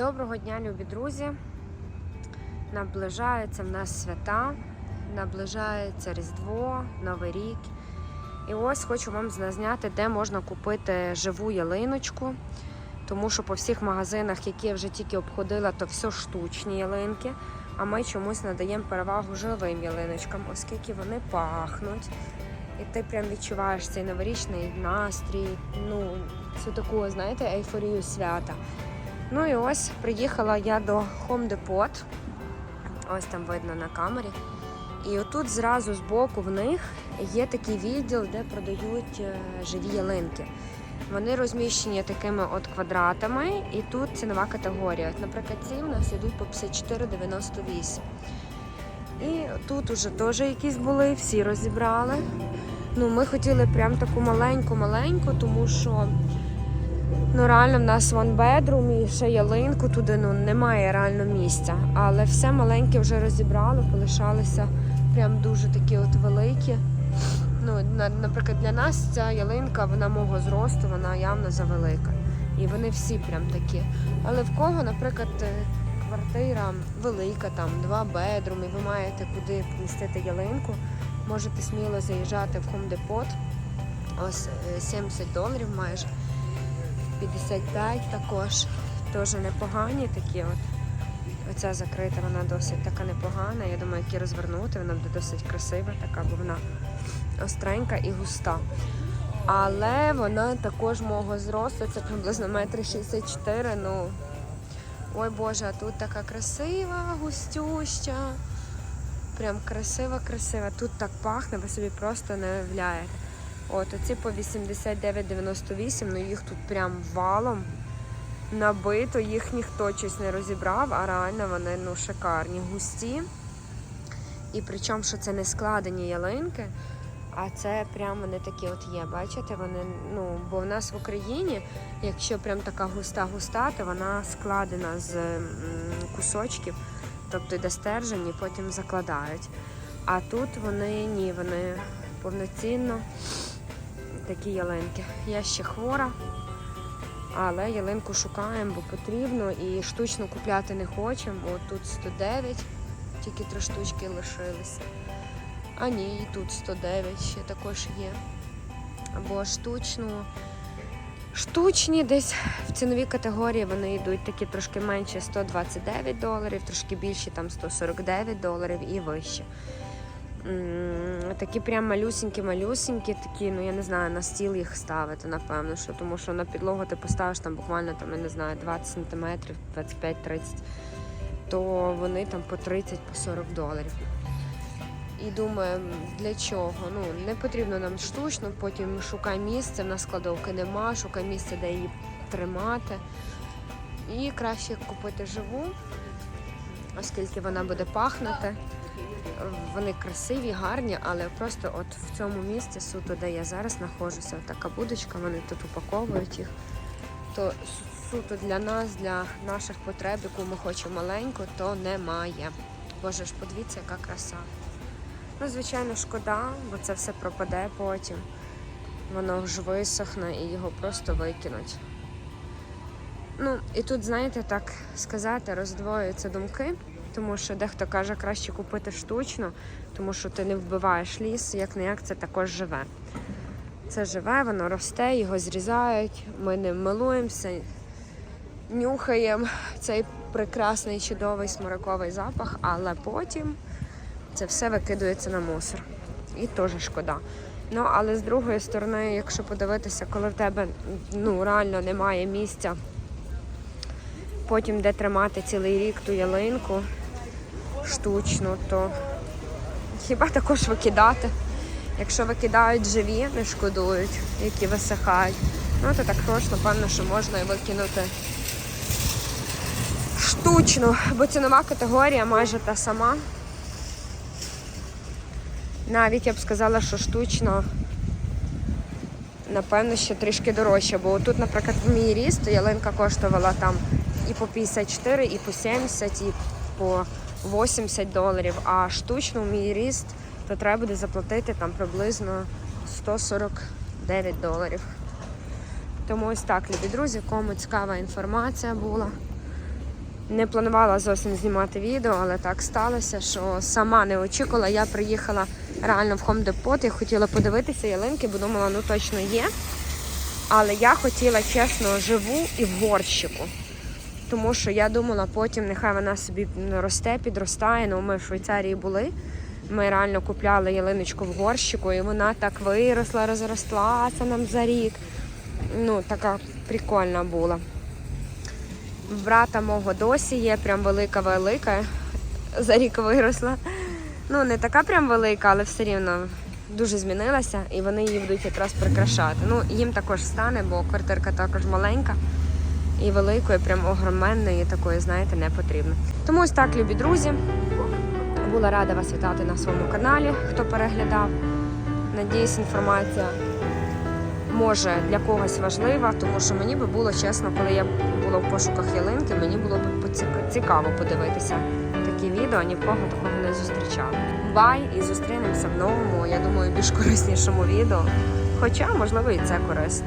Доброго дня, любі друзі. Наближаються в нас свята, наближається Різдво, Новий рік. І ось хочу вам зазняти, де можна купити живу ялиночку. Тому що по всіх магазинах, які я вже тільки обходила, то все штучні ялинки. А ми чомусь надаємо перевагу живим ялиночкам, оскільки вони пахнуть. І ти прям відчуваєш цей новорічний настрій, ну, цю таку, знаєте, ейфорію свята. Ну і ось приїхала я до Home Depot. Ось там видно на камері. І отут зразу збоку в них є такий відділ, де продають е, живі ялинки. Вони розміщені такими от квадратами, і тут цінова категорія. От, наприклад, ці у нас йдуть по 54,98. І тут уже теж якісь були, всі розібрали. Ну, ми хотіли прям таку маленьку-маленьку, тому що ну, реально в нас bedroom і ще ялинку туди ну, немає реально місця. Але все маленьке вже розібрали, полишалися прям дуже такі от великі. Ну, на- наприклад, для нас ця ялинка, вона мого зросту, вона явно завелика. І вони всі прям такі. Але в кого, наприклад, е, квартира велика, там два бедруми, ви маєте куди помістити ялинку, можете сміло заїжджати в Depot. Ось е, 70 доларів майже. 55 також. Теж непогані такі от. Оця закрита, вона досить така непогана. Я думаю, як її розвернути, вона буде досить красива, така, бо вона остренька і густа. Але вона також мого зросту, це приблизно метр 64, ну. Ой Боже, а тут така красива, густюща. Прям красива, красива. Тут так пахне, ви собі просто не уявляєте. От, оці по 89,98, ну їх тут прям валом набито, їх ніхто щось не розібрав, а реально вони ну, шикарні, густі. І причому, що це не складені ялинки, а це прям вони такі от є. Бачите, вони, ну, бо в нас в Україні, якщо прям така густа-густа, то вона складена з кусочків, тобто йде стержень і потім закладають. А тут вони ні, вони повноцінно такі ялинки. Я ще хвора, але ялинку шукаємо, бо потрібно і штучно купляти не хочемо. От тут 109, тільки три штучки лишилися. А ні, і тут 109 ще також є. Або штучну. Штучні десь в ціновій категорії вони йдуть такі трошки менші 129 доларів, трошки більші там 149 доларів і вище. Такі прям малюсінькі-малюсінькі, такі, ну я не знаю, на стіл їх ставити, напевно, що тому що на підлогу ти поставиш там буквально там, я не знаю, 20 сантиметрів, 25-30, то вони там по 30 по 40 доларів. І думаю, для чого? Ну, не потрібно нам штучно, потім шукай місце, в нас складовки нема, шукай місце, де її тримати. І краще купити живу, оскільки вона буде пахнути. Вони красиві, гарні, але просто от в цьому місці, суто, де я зараз знаходжуся, така будочка, вони тут упаковують їх. То суто для нас, для наших потреб, яку ми хочемо маленьку, то немає. Боже ж, подивіться, яка краса. Ну, звичайно, шкода, бо це все пропаде потім. Воно ж висохне і його просто викинуть. Ну, і тут, знаєте, так сказати, роздвоюються думки, тому що дехто каже, краще купити штучно, тому що ти не вбиваєш ліс, як не як це також живе. Це живе, воно росте, його зрізають, ми ним милуємося, нюхаємо цей прекрасний чудовий смаковий запах, але потім це все викидується на мусор. І теж шкода. Ну, але з другої сторони, якщо подивитися, коли в тебе ну, реально немає місця, потім де тримати цілий рік ту ялинку штучну, то хіба також викидати? Якщо викидають живі, не шкодують, які висихають. Ну, то також, напевно, що можна і викинути штучну, бо цінова категорія майже та сама. Навіть я б сказала, що штучно, напевно, ще трішки дорожче. Бо тут, наприклад, в мій ріст ялинка коштувала там і по 54, і по 70, і по 80 доларів. А штучно мій ріст, то треба буде заплатити там приблизно 149 доларів. Тому ось так, любі друзі, кому цікава інформація була, Не планувала зовсім знімати відео, але так сталося, що сама не очікувала. Я приїхала реально в Home Depot і хотіла подивитися ялинки, бо думала, ну точно є. Але я хотіла чесно живу і в горщику. Тому що я думала, потім нехай вона собі росте, підростає. Ну, ми в Швейцарії були. Ми реально купляли ялиночку в горщику, і вона так виросла, розростлася нам за рік. Ну, така прикольна була. Брата мого досі є прям велика-велика. За рік виросла. Ну, не така прям велика, але все рівно дуже змінилася, і вони її будуть якраз прикрашати. Ну, їм також стане, бо квартирка також маленька. І великої, прям огроменної, такої, знаєте, не потрібно. Тому ось так, любі друзі. Була рада вас вітати на своєму каналі, хто переглядав. Надіюсь, інформація може для когось важлива, тому що мені би було чесно, коли я була в пошуках ялинки, мені було б цікаво подивитися такі відео, ні в кого такого не зустрічала. Бай і зустрінемося в новому, я думаю, більш кориснішому відео. Хоча, можливо, і це корисно.